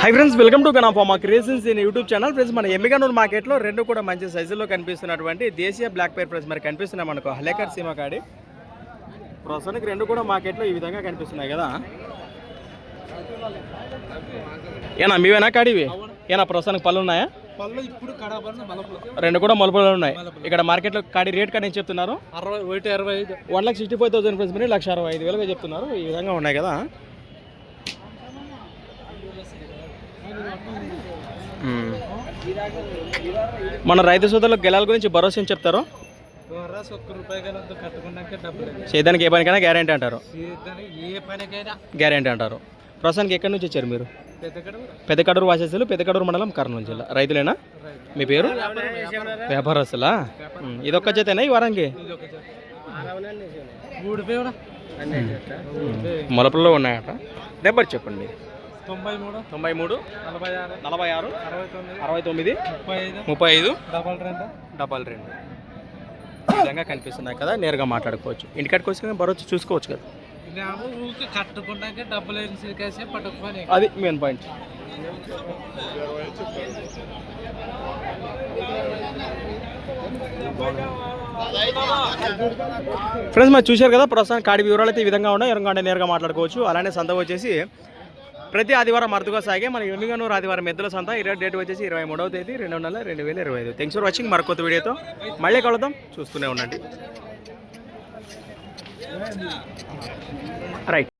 High friends welcome to కనాఫా మా creations in YouTube channel friends మన ఎమ్మిగనూరు మార్కెట్లో రెండు కూడా మంచి సైజుల్లో కనిపిస్తున్నటువంటి దేశీయ బ్లాక్ పేర్ ఫ్రెండ్స్ మరి కనిపిస్తున్నాయి మనకు హలేకర్ సీమ కాడి. ప్రస్తుతానికి రెండు కూడా మార్కెట్లో ఈ విధంగా కనిపిస్తున్నాయి కదా. ఏనా మీవేనా కాడివి ఏనా ప్రస్తుతానికి పళ్ళు ఉన్నాయా? పళ్ళు ఇప్పుడు రెండు కూడా మలుపులు ఉన్నాయి. ఇక్కడ మార్కెట్లో కాడి రేట్ కానీ చెప్తున్నారు? అరవై ఒకటి అరవై ఐదు. One lakh sixty five thousand friends మరి లక్ష అరవై ఐదు వేలుగా చెప్తున్నారు. ఈ విధంగా ఉన్నాయి కదా. మన రైతు సోదరులకు గెలాల గురించి భరోసా ఏం చెప్తారు? చేయడానికి ఏ పనికైనా గ్యారంటీ అంటారు. దానికి ఏ పనికైనా. గ్యారంటీ అంటారు. ప్రస్తుతానికి ఎక్కడి నుంచి వచ్చారు మీరు? పెద్దకడూరు. వాసేసులు పెద్దకడూరు మండలం కర్నూలు జిల్లా. రైతులేనా? మీ పేరు? వ్యాపారస్తులా. ఇదొక్క చేతేనా ఈ వారానికి? మొలపల్లో ఉన్నాయట. నెంబర్ చెప్పండి. తొంభై మూడు. తొంభై మూడు. నలభై ఆరు. నలభై ఆరు. అరవై తొమ్మిది. ముప్పై ఐదు. డబల్ రెండు. డబల్ రెండు. విధంగా కనిపిస్తున్నాయి కదా నేరుగా మాట్లాడుకోవచ్చు. ఇంటికాడికి వచ్చి బరొచ్చి చూసుకోవచ్చు కదా. ఊరికి కట్టుకున్నాక డబ్బులు కేసే అది మెయిన్ పాయింట్. ఫ్రెండ్స్ మరి చూశారు కదా ప్రస్తుతం కాడి వివరాలు అయితే ఈ విధంగా ఉన్నాయి. ఎరంగాంటే నేరుగా మాట్లాడుకోవచ్చు. అలానే సంత వచ్చేసి ప్రతి ఆదివారం అరుదుగా సాగే మన ఎమ్మిగనూరు ఆదివారం ఎద్దుల సంత. ఇరవై డేట్ వచ్చేసి ఇరవై మూడవ తేదీ రెండు నెల రెండు వేల ఇరవై ఐదు. థ్యాంక్స్ ఫర్ వాచింగ్ మరొక వీడియోతో మళ్ళీ కలుద్దాం. చూస్తూనే ఉండండి. రైట్